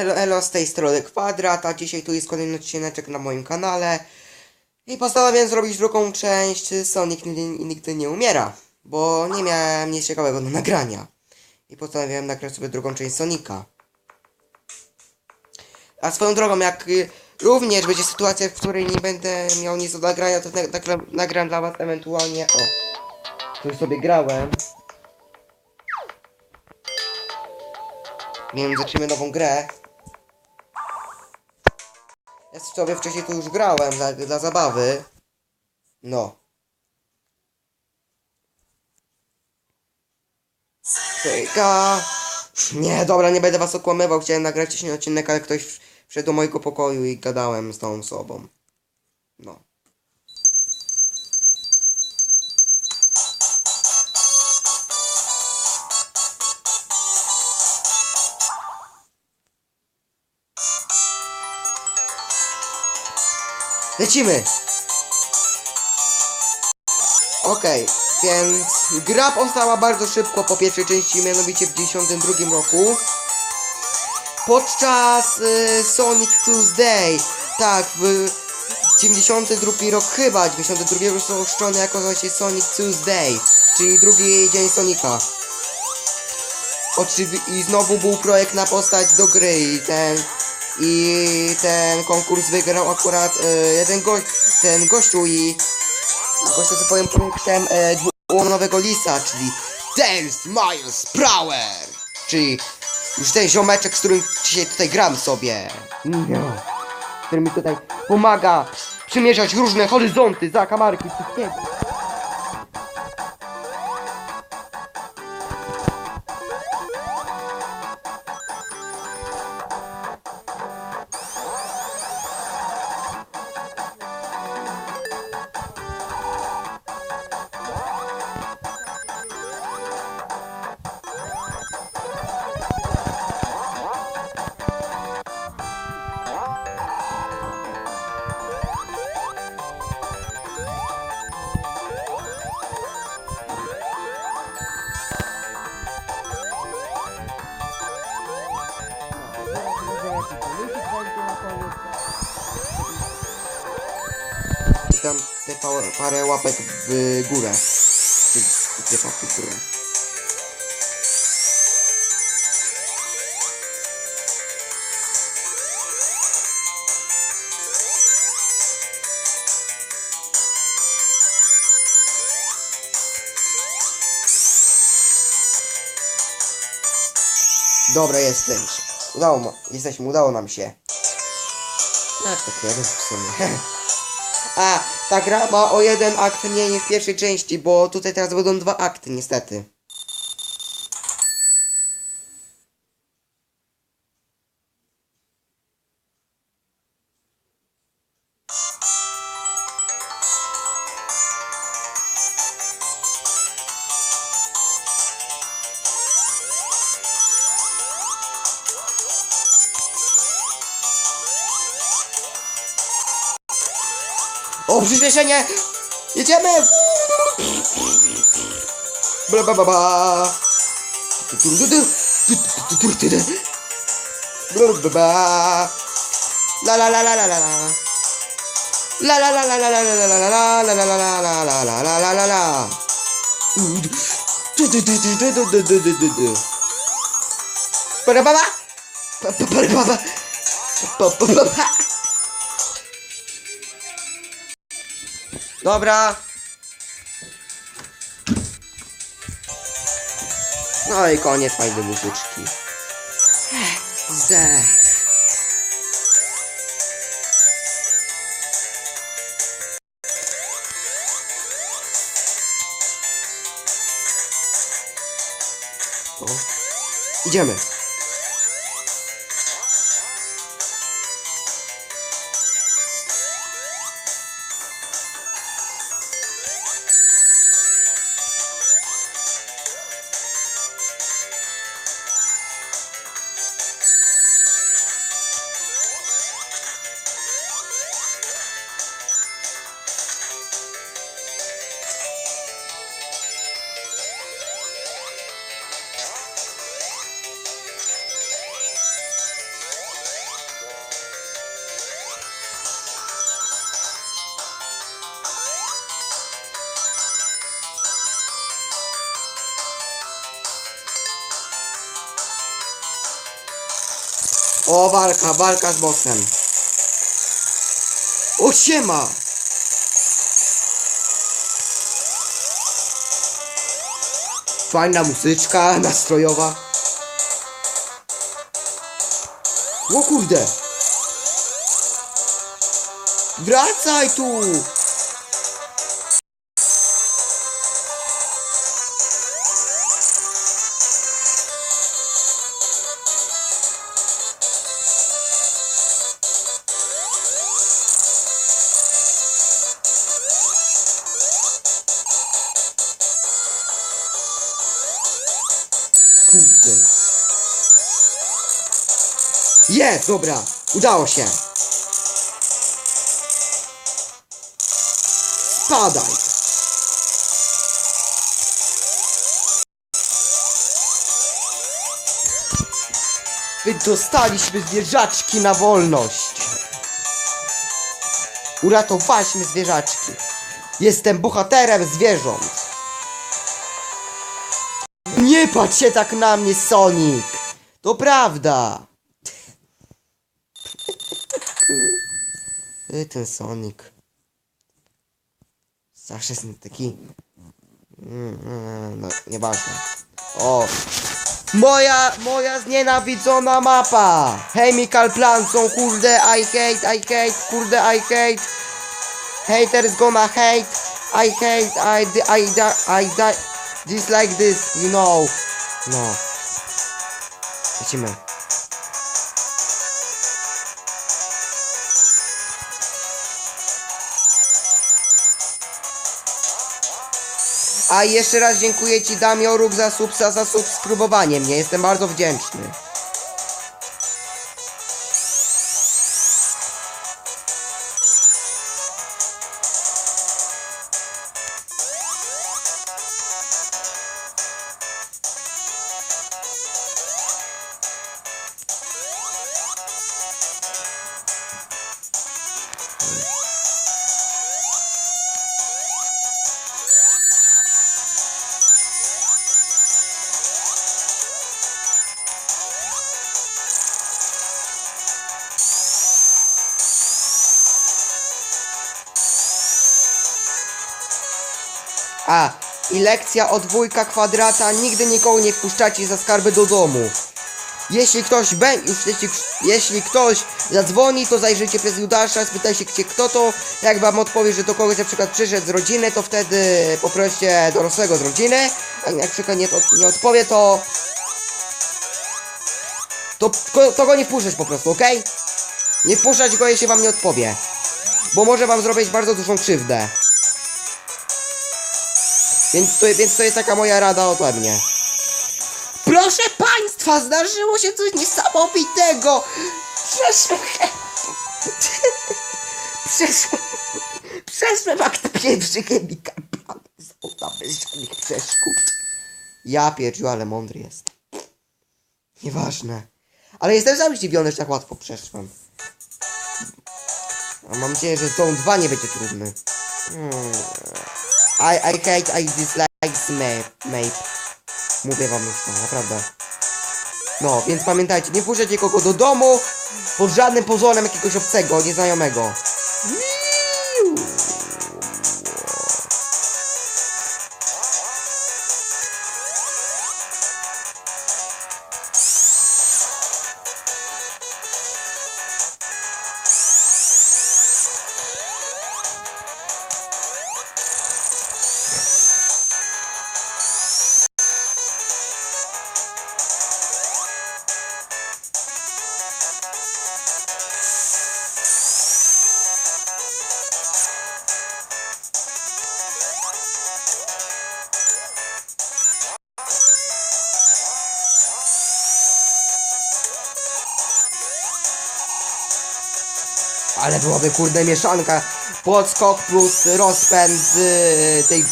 Elo, elo, z tej strony Kwadrat, a dzisiaj tu jest kolejny odcinek na moim kanale. I postanowiłem zrobić drugą część Sonic nigdy, nigdy nie umiera, bo nie miałem nic ciekawego do nagrania. I postanowiłem nagrać sobie drugą część Sonika. A swoją drogą, jak również będzie sytuacja, w której nie będę miał nic do nagrania, to na, nagram, dla was ewentualnie... O, tu sobie grałem. Więc zaczniemy nową grę. Sobie wcześniej tu już grałem dla, dla zabawy. No. Czeka. Nie, dobra, nie będę was okłamywał. Chciałem nagrać wcześniej odcinek, ale ktoś wszedł do mojego pokoju i gadałem z tą osobą. No. Lecimy! Okej, więc gra powstała bardzo szybko po pierwszej części, mianowicie w 92 roku. Podczas y, Sonic Tuesday, tak, w 92 rok chyba, 92 został uczczony jako właśnie Sonic Tuesday, czyli drugi dzień Sonika. Oczywi I znowu był projekt na postać do gry i ten i ten konkurs wygrał akurat e, jeden gość, ten gościu i gościu co powiem projektem e, dwułomowego lisa, czyli Dance Miles Prower, czyli już ten ziomeczek, z którym dzisiaj tutaj gram sobie. No. Który mi tutaj pomaga przymierzać różne horyzonty, zakamarki, wszystkiego. Parę, parę łapek w górę. Dwie łapki w górę. Dobra, jestem. Udało, jesteśmy, udało nam się. Tak, tak jeden w sumie. A, ta gra ma o jeden akt mniej niż w pierwszej części, bo tutaj teraz będą dwa akty, niestety. O, przyspieszenie! Jedziemy! Bla bla bla bla. La la la la la la la. La la la la la la la la la la la la la la la la la la la. Para baba. Pa pa para baba. Dobra. No i koniec fajnej muzyczki. Zdech. O. Idziemy. O, walka, walka z bossem. O, siema! Fajna muzyczka nastrojowa. O kurde! Wracaj tu! Jest, dobra. Udało się. Spadaj. Wydostaliśmy zwierzaczki na wolność. Uratowaliśmy zwierzaczki. Jestem bohaterem zwierząt. Nie patrz się tak na mnie, Sonic! To prawda! Ty, ten Sonic. Zawsze jest taki... Mm, mm, No, nieważne. O! Moja, moja znienawidzona mapa! Chemical są kurde, I hate, I hate, kurde, I hate. Haters gonna hate. I hate, I, I, I. Just like this, you know. No. Lecimy. A jeszcze raz dziękuję Ci Damioruk za subsa, za subskrybowanie mnie. Jestem bardzo wdzięczny. A, i lekcja od dwójka kwadrata. Nigdy nikogo nie wpuszczacie za skarby do domu. Jeśli ktoś będzie, jeśli, jeśli ktoś zadzwoni, to zajrzyjcie przez Judasza, spytajcie gdzie kto to. Jak wam odpowie, że to kogoś na przykład przyszedł z rodziny, to wtedy poproście dorosłego z rodziny. A jak na przykład nie, to, nie odpowie, to... To, to, go nie wpuszczać po prostu, okej? Nie wpuszczać go, jeśli wam nie odpowie. Bo może wam zrobić bardzo dużą krzywdę. Więc to, więc to jest taka moja rada ode mnie. Proszę państwa, zdarzyło się coś niesamowitego! Przeszłem... Przeszłem... Przeszłem akt pierwszy chemika. Bez żadnych przeszkód. Ja pierdziu, ale mądry jest. Nieważne. Ale jestem sam zdziwiony, że tak łatwo przeszłem. A mam nadzieję, że Zone 2 nie będzie trudny. Hmm. I, I hate, I dislike map, map. Mówię wam już to, naprawdę. No, więc pamiętajcie, nie wpuszczajcie kogo do domu pod żadnym pozorem jakiegoś obcego, nieznajomego. Ale byłaby kurde mieszanka. Podskok plus rozpęd z y, tej...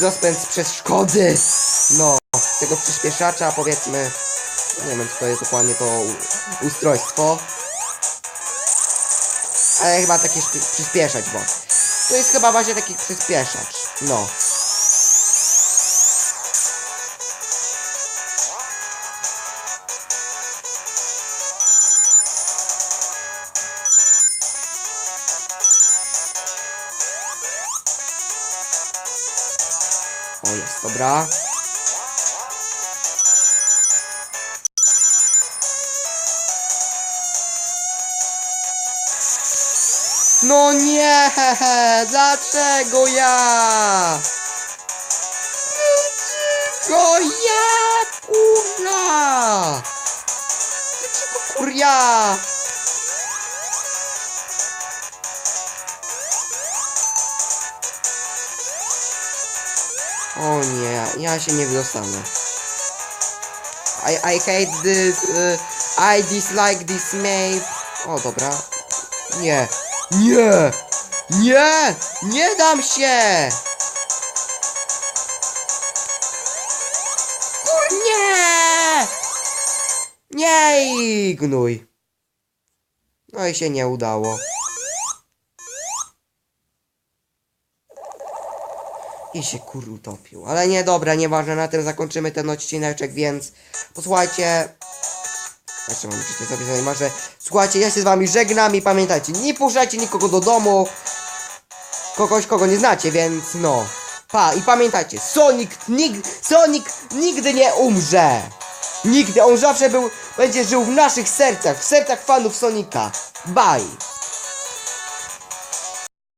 Rozpęd z przeszkody. No, tego przyspieszacza powiedzmy. Nie wiem, czy to jest dokładnie to ustrojstwo. Ale chyba taki przyspieszać, bo... To jest chyba właśnie taki przyspieszacz. No. O, jest, dobra. No nie! Dlaczego ja? Dlaczego ja? Kurna! Dlaczego kurja? O nie, ja się nie wydostanę. I, I hate this, uh, I dislike this map. O, dobra. Nie, nie, nie, nie dam się! Nie! Nie ignuj. No i się nie udało. I się kur utopił. Ale nie, dobra, nieważne, na tym zakończymy ten odcineczek, więc posłuchajcie. Jeszcze mam życie zapisane, może. Słuchajcie, ja się z wami żegnam i pamiętajcie, nie puszczajcie nikogo do domu. Kogoś, kogo nie znacie, więc no. Pa, i pamiętajcie, Sonic, nig, Sonic nigdy nie umrze. Nigdy, on zawsze był, będzie żył w naszych sercach, w sercach fanów Sonika. Bye.